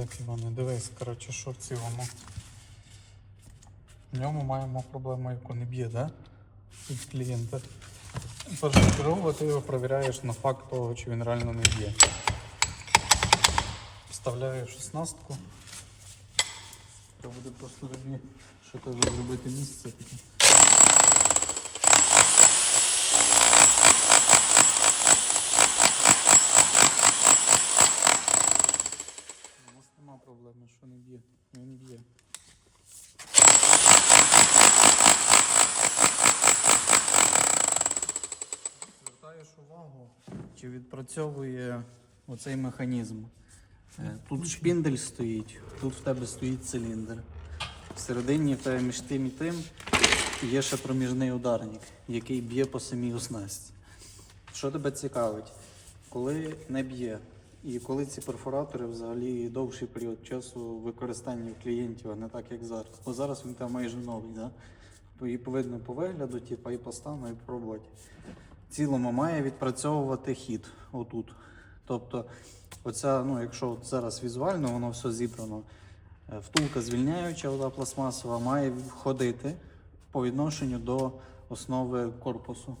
Так, Іване, дивись, коротше, що в цілому. В ньому маємо проблему, яку не б'є, да? Від клієнта. Першочергово ти його перевіряєш на факт того, чи він реально не б'є. Вставляєш шістнастку. Треба буде просто тобі, що кажу, зробити місце. Проблеми, що не б'є. Він б'є. Звертаєш увагу, чи відпрацьовує оцей механізм. Е, Тут шпіндель стоїть, тут в тебе стоїть циліндр. Всередині в тебе між тим і тим є ще проміжний ударник, який б'є по самій оснастці. Що тебе цікавить? Коли не б'є, і коли ці перфоратори взагалі довший період часу використання клієнтів, а не так як зараз. Бо зараз він там майже новий, да? і повидно по вигляду, типу, і по стану, і по роботі. В цілому має відпрацьовувати хід отут. Тобто, оця, ну, якщо от зараз візуально воно все зібрано, е, втулка звільняюча, вода пластмасова, має входити по відношенню до основи корпусу.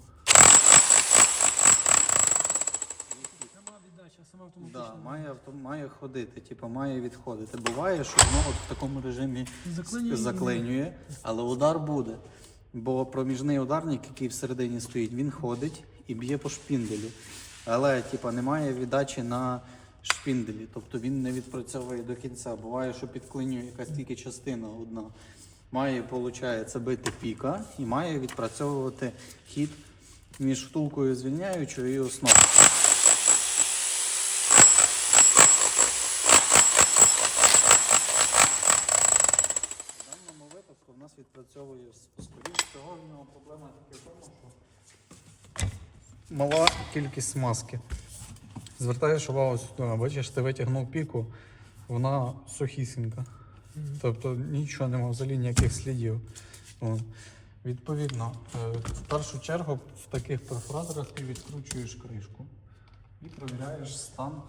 Сама віддача, сама автоматична. Да, має, авто, має ходити, типу, має відходити. Буває, що воно от в такому режимі Заклинює. заклинює, але удар буде. Бо проміжний ударник, який всередині стоїть, він ходить і б'є по шпінделю. Але типу, немає віддачі на шпінделі, тобто він не відпрацьовує до кінця. Буває, що підклинює якась тільки частина одна. Має, виходить, бити піка і має відпрацьовувати хід між втулкою звільняючою і основою. В даному випадку в нас відпрацьовує в нього проблема тільки в тому, що мала кількість смазки. Звертаєш увагу сюди, бачиш, ти витягнув піку, вона сухісінька. Тобто нічого немає взагалі ніяких слідів. От. Відповідно, е, в першу чергу в таких перфораторах ти відкручуєш кришку і перевіряєш стан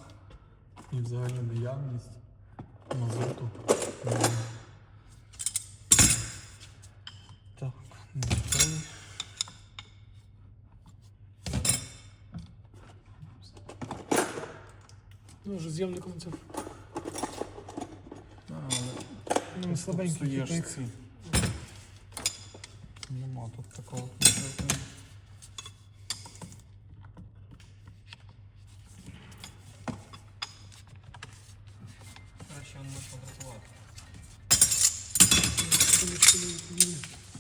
і взагалі наявність мазуту. Дуже з'ємний концев, Ну, а, слабенький. Нема тут такого. Краще він може побратувати.